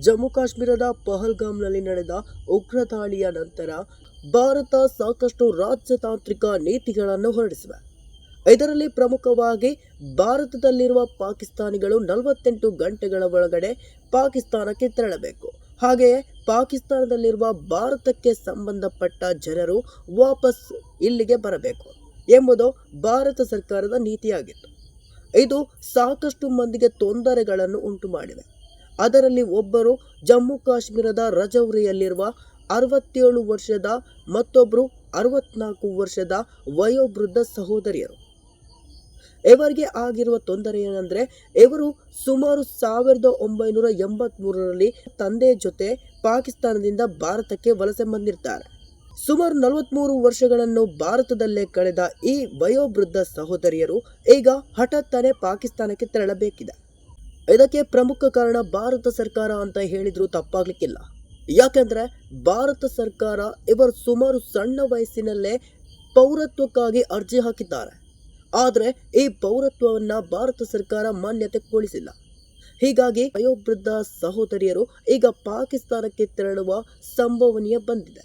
ಜಮ್ಮು ಕಾಶ್ಮೀರದ ಪಹಲ್ಗಾಮ್ನಲ್ಲಿ ನಡೆದ ಉಗ್ರ ದಾಳಿಯ ನಂತರ ಭಾರತ ಸಾಕಷ್ಟು ರಾಜ್ಯತಾಂತ್ರಿಕ ನೀತಿಗಳನ್ನು ಹೊರಡಿಸಿವೆ. ಇದರಲ್ಲಿ ಪ್ರಮುಖವಾಗಿ ಭಾರತದಲ್ಲಿರುವ ಪಾಕಿಸ್ತಾನಿಗಳು ನಲವತ್ತೆಂಟು ಗಂಟೆಗಳ ಒಳಗಡೆ ಪಾಕಿಸ್ತಾನಕ್ಕೆ ತೆರಳಬೇಕು. ಹಾಗೆಯೇ ಪಾಕಿಸ್ತಾನದಲ್ಲಿರುವ ಭಾರತಕ್ಕೆ ಸಂಬಂಧಪಟ್ಟ ಜನರು ವಾಪಸ್ ಇಲ್ಲಿಗೆ ಬರಬೇಕು ಎಂಬುದು ಭಾರತ ಸರ್ಕಾರದ ನೀತಿಯಾಗಿತ್ತು. ಇದು ಸಾಕಷ್ಟು ಮಂದಿಗೆ ತೊಂದರೆಗಳನ್ನು ಉಂಟು ಮಾಡಿದೆ ಅದರಲ್ಲಿ ಒಬ್ಬರು ಜಮ್ಮು ಕಾಶ್ಮೀರದ ರಜೌರಿಯಲ್ಲಿರುವ ಅರವತ್ತೇಳು ವರ್ಷದ ಮತ್ತೊಬ್ಬರು ಅರವತ್ನಾಲ್ಕು ವರ್ಷದ ವಯೋವೃದ್ಧ ಸಹೋದರಿಯರು. ಇವರಿಗೆ ಆಗಿರುವ ತೊಂದರೆ ಏನಂದರೆ, ಇವರು ಸುಮಾರು ಸಾವಿರದ ಒಂಬೈನೂರ ಎಂಬತ್ಮೂರರಲ್ಲಿ ತಂದೆ ಜೊತೆ ಪಾಕಿಸ್ತಾನದಿಂದ ಭಾರತಕ್ಕೆ ವಲಸೆ ಬಂದಿರ್ತಾರೆ. ಸುಮಾರು ನಲವತ್ಮೂರು ವರ್ಷಗಳನ್ನು ಭಾರತದಲ್ಲೇ ಕಳೆದ ಈ ವಯೋವೃದ್ಧ ಸಹೋದರಿಯರು ಈಗ ಹಠಾತ್ತನೆ ಪಾಕಿಸ್ತಾನಕ್ಕೆ ತೆರಳಬೇಕಿದೆ. ಇದಕ್ಕೆ ಪ್ರಮುಖ ಕಾರಣ ಭಾರತ ಸರ್ಕಾರ ಅಂತ ಹೇಳಿದ್ರು ತಪ್ಪಾಗ್ಲಿಕ್ಕಿಲ್ಲ. ಯಾಕೆಂದ್ರೆ ಭಾರತ ಸರ್ಕಾರ ಇವರು ಸುಮಾರು ಸಣ್ಣ ವಯಸ್ಸಿನಲ್ಲೇ ಪೌರತ್ವಕ್ಕಾಗಿ ಅರ್ಜಿ ಹಾಕಿದ್ದಾರೆ. ಆದರೆ ಈ ಪೌರತ್ವವನ್ನ ಭಾರತ ಸರ್ಕಾರ ಮಾನ್ಯತೆ ಮಾನ್ಯತೆಗೊಳಿಸಿಲ್ಲ ಹೀಗಾಗಿ ವಯೋವೃದ್ಧ ಸಹೋದರಿಯರು ಈಗ ಪಾಕಿಸ್ತಾನಕ್ಕೆ ತೆರಳುವ ಸಂಭವನೀಯ ಬಂದಿದೆ.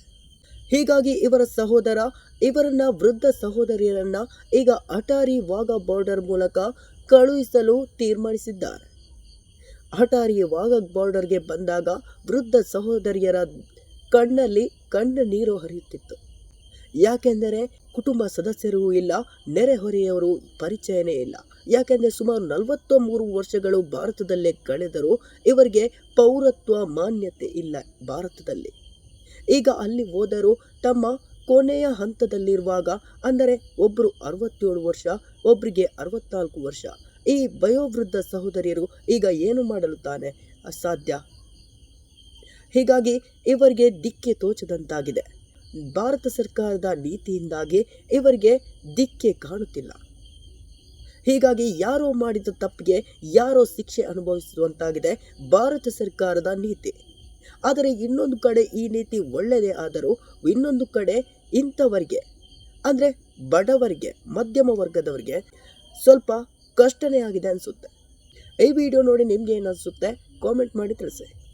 ಹೀಗಾಗಿ ಇವರ ಸಹೋದರ, ಇವರನ್ನ ವೃದ್ಧ ಸಹೋದರಿಯರನ್ನ ಈಗ ಅಟಾರಿ ವಾಘಾ ಬಾರ್ಡರ್ ಮೂಲಕ ಕಳುಹಿಸಲು ತೀರ್ಮಾನಿಸಿದ್ದಾರೆ. ಅಟಾರಿ ವಾಘಾ ಬಾರ್ಡರ್ಗೆ ಬಂದಾಗ ವೃದ್ಧ ಸಹೋದರಿಯರ ಕಣ್ಣಲ್ಲಿ ಕಣ್ಣು ನೀರು ಹರಿಯುತ್ತಿತ್ತು. ಯಾಕೆಂದರೆ ಕುಟುಂಬ ಸದಸ್ಯರೂ ಇಲ್ಲ ನೆರೆಹೊರೆಯವರು ಪರಿಚಯನೇ ಇಲ್ಲ. ಯಾಕೆಂದರೆ ಸುಮಾರು ನಲವತ್ತ ಮೂರು ವರ್ಷಗಳು ಭಾರತದಲ್ಲೇ ಕಳೆದರೂ ಇವರಿಗೆ ಪೌರತ್ವ ಮಾನ್ಯತೆ ಇಲ್ಲ ಭಾರತದಲ್ಲಿ. ಈಗ ಅಲ್ಲಿ ಹೋದರೂ ತಮ್ಮ ಕೊನೆಯ ಹಂತದಲ್ಲಿರುವಾಗ, ಅಂದರೆ ಒಬ್ಬರು ಅರವತ್ತೇಳು ವರ್ಷ ಒಬ್ಬರಿಗೆ ಅರವತ್ನಾಲ್ಕು ವರ್ಷ ಈ ವಯೋವೃದ್ಧ ಸಹೋದರಿಯರು ಈಗ ಏನು ಮಾಡಲು ತಾನೆ ಅಸಾಧ್ಯ. ಹೀಗಾಗಿ ಇವರಿಗೆ ದಿಕ್ಕೆ ತೋಚದಂತಾಗಿದೆ. ಭಾರತ ಸರ್ಕಾರದ ನೀತಿಯಿಂದಾಗಿ ಇವರಿಗೆ ದಿಕ್ಕೆ ಕಾಣುತ್ತಿಲ್ಲ. ಹೀಗಾಗಿ ಯಾರೋ ಮಾಡಿದ ತಪ್ಪಿಗೆ ಯಾರೋ ಶಿಕ್ಷೆ ಅನುಭವಿಸುವಂತಾಗಿದೆ ಭಾರತ ಸರ್ಕಾರದ ನೀತಿ. ಆದರೆ ಇನ್ನೊಂದು ಕಡೆ ಈ ನೀತಿ ಒಳ್ಳೆಯದೇ ಆದರೂ ಇನ್ನೊಂದು ಕಡೆ ಇಂಥವರಿಗೆ, ಅಂದರೆ ಬಡವರಿಗೆ, ಮಧ್ಯಮ ವರ್ಗದವರಿಗೆ ಸ್ವಲ್ಪ ಕಷ್ಟನೇ ಆಗಿದೆ ಅನಿಸುತ್ತೆ. ಈ ವಿಡಿಯೋ ನೋಡಿ ನಿಮಗೆ ಏನು ಅನಿಸುತ್ತೆ? ಕಾಮೆಂಟ್ ಮಾಡಿ ತಿಳಿಸಿ.